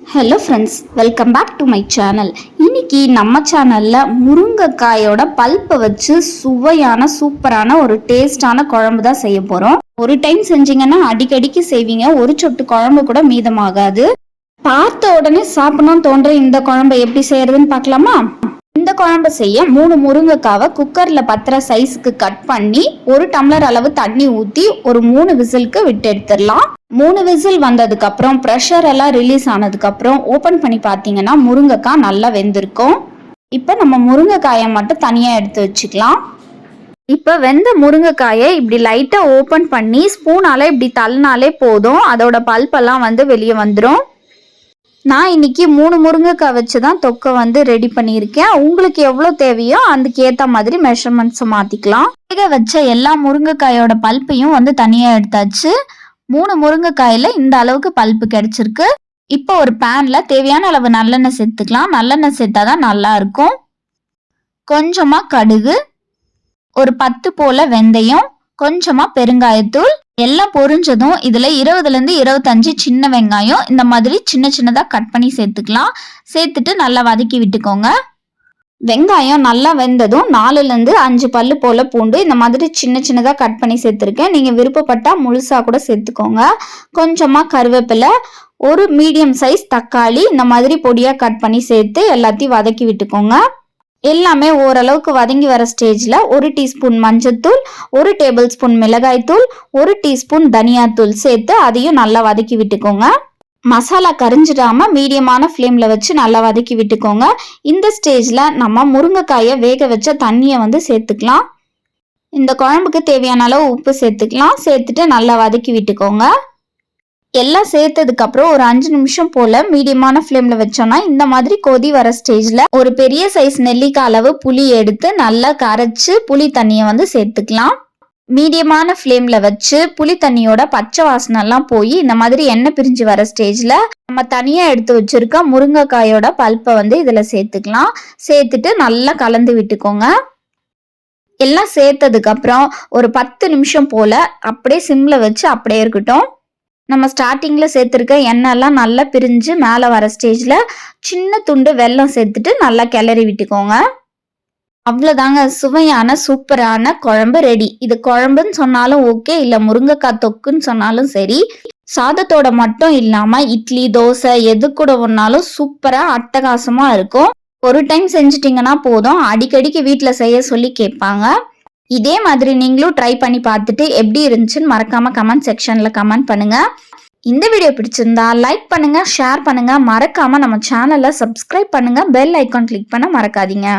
Hello friends welcome back to my channel இன்னைக்கு நம்ம சேனலில் முருங்கைக்காயோட பல்ப்பை வச்சு சுவையான சூப்பரான ஒரு டேஸ்டான குழம்பு தான் செய்ய போகிறோம் ஒரு டைம் செஞ்சீங்கன்னா அடிக்கடிக்கு செய்வீங்க. ஒரு சொட்டு குழம்பு கூட மீதமாகாது. பார்த்த உடனே சாப்பிடணும் தோன்ற இந்த குழம்பை எப்படி செய்யறதுன்னு பார்க்கலாமா? இந்த குழம்பு செய்ய மூணு முருங்கைக்காவை குக்கரில் பத்திர சைஸுக்கு கட் பண்ணி ஒரு டம்ளர் அளவு தண்ணி ஊற்றி ஒரு மூணு விசிலுக்கு விட்டு எடுத்துடலாம். மூணு விசில் வந்ததுக்கு அப்புறம் ப்ரெஷர் எல்லாம் ரிலீஸ் ஆனதுக்கு அப்புறம் ஓப்பன் பண்ணி பார்த்தீங்கன்னா முருங்கைக்காய் நல்லா வெந்திருக்கும். இப்போ நம்ம முருங்கைக்காயை மட்டும் தனியாக எடுத்து வச்சுக்கலாம். இப்போ வெந்த முருங்கைக்காயை இப்படி லைட்டாக ஓப்பன் பண்ணி ஸ்பூனால இப்படி தள்ளினாலே போதும். அதோட பல்பெல்லாம் வந்து வெளியே வந்துடும் நான் இன்னைக்கு மூணு முருங்கைக்காய் வச்சு தான் தொக்கை வந்து ரெடி பண்ணியிருக்கேன். உங்களுக்கு எவ்வளோ தேவையோ அதுக்கேற்ற மாதிரி மெஷர்மெண்ட்ஸை மாற்றிக்கலாம் வேக வச்ச எல்லா முருங்கைக்காயோட பல்ப்பையும் வந்து தனியாக எடுத்தாச்சு. மூணு முருங்கைக்காயில் இந்த அளவுக்கு பல்ப்பு கிடைச்சிருக்கு. இப்போ ஒரு பேனில் தேவையான அளவு நல்லெண்ணெய் சேர்த்துக்கலாம். நல்லெண்ணெய் சேர்த்தா தான் நல்லா இருக்கும். கொஞ்சமாக கடுகு ஒரு பத்து போல வெந்தயம் கொஞ்சமாக பெருங்காயத்தூள். எல்லாம் பொரிஞ்சதும் இதில் இருபதுலேருந்து இருபத்தஞ்சு சின்ன வெங்காயம் இந்த மாதிரி சின்ன சின்னதாக கட் பண்ணி சேர்த்துக்கலாம். சேர்த்துட்டு நல்லா வதக்கி விட்டுக்கோங்க. வெங்காயம் நல்லா வெந்ததும் நாலுலேருந்து அஞ்சு பல்லு போல் பூண்டு இந்த மாதிரி சின்ன சின்னதாக கட் பண்ணி சேர்த்துருக்கேன். நீங்கள் விருப்பப்பட்டால் முழுசாக கூட சேர்த்துக்கோங்க. கொஞ்சமாக கருவேப்பிலை ஒரு மீடியம் சைஸ் தக்காளி இந்த மாதிரி பொடியாக கட் பண்ணி சேர்த்து எல்லாத்தையும் வதக்கி விட்டுக்கோங்க. எல்லாமே ஓரளவுக்கு வதங்கி வர ஸ்டேஜில் ஒரு டீஸ்பூன் மஞ்சத்தூள் ஒரு டேபிள் ஸ்பூன் மிளகாய்த்தூள் ஒரு டீஸ்பூன் தனியாத்தூள் சேர்த்து அதையும் நல்லா வதக்கி விட்டுக்கோங்க. மசாலா கரிஞ்சிடாமல் மீடியமான ஃப்ளேமில் வச்சு நல்லா வதக்கி விட்டுக்கோங்க. இந்த ஸ்டேஜில் நம்ம முருங்கைக்காயை வேக வச்ச தண்ணியை வந்து சேர்த்துக்கலாம். இந்த குழம்புக்கு தேவையான அளவு உப்பு சேர்த்துக்கலாம். சேர்த்துட்டு நல்லா வதக்கி விட்டுக்கோங்க. எல்லாம் சேர்த்ததுக்கப்புறம் ஒரு அஞ்சு நிமிஷம் போல் மீடியமான ஃப்ளேமில் வச்சோன்னா இந்த மாதிரி கொதி வர ஸ்டேஜில் ஒரு பெரிய சைஸ் நெல்லிக்காய் அளவு புளி எடுத்து நல்லா கரைச்சி புளி தண்ணியை வந்து சேர்த்துக்கலாம். மீடியமான ஃப்ளேம்ல வச்சு புளி தண்ணியோட பச்சை வாசனெல்லாம் போய் இந்த மாதிரி எண்ணெய் பிரிஞ்சு வர ஸ்டேஜ்ல நம்ம தனியா எடுத்து வச்சிருக்க முருங்கைக்காயோட பல்ப்பை வந்து இதுல சேர்த்துக்கலாம். சேர்த்துட்டு நல்லா கலந்து விட்டுக்கோங்க. எல்லாம் சேர்த்ததுக்கு அப்புறம் ஒரு பத்து நிமிஷம் போல அப்படியே சிம்ல வச்சு அப்படியே இருக்கட்டும். நம்ம ஸ்டார்டிங்கில் சேர்த்துருக்க எண்ணெய்லாம் நல்லா பிரிஞ்சு மேலே வர ஸ்டேஜில் சின்ன துண்டு வெல்லம் சேர்த்துட்டு நல்லா கிளறி விட்டுக்கோங்க. அவ்வளோதாங்க சுவையான சூப்பரான குழம்பு ரெடி இது குழம்புன்னு சொன்னாலும் ஓகே இல்லை முருங்கைக்காய் தொக்குன்னு சொன்னாலும் சரி. சாதத்தோட மட்டும் இல்லாமல் இட்லி தோசை எது கூட ஒன்றாலும் சூப்பராக அட்டகாசமாக இருக்கும். ஒரு டைம் செஞ்சிட்டிங்கன்னா போதும். அடிக்கடிக்கு வீட்டில் செய்ய சொல்லி கேட்பாங்க. இதே மாதிரி நீங்களும் ட்ரை பண்ணி பார்த்துட்டு எப்படி இருந்துச்சுன்னு மறக்காமல் கமெண்ட் செக்ஷனில் கமெண்ட் பண்ணுங்கள் இந்த வீடியோ பிடிச்சிருந்தா லைக் பண்ணுங்கள் ஷேர் பண்ணுங்கள் மறக்காமல் நம்ம சேனலை சப்ஸ்கிரைப் பண்ணுங்க. பெல் ஐக்கான் கிளிக் பண்ண மறக்காதீங்க.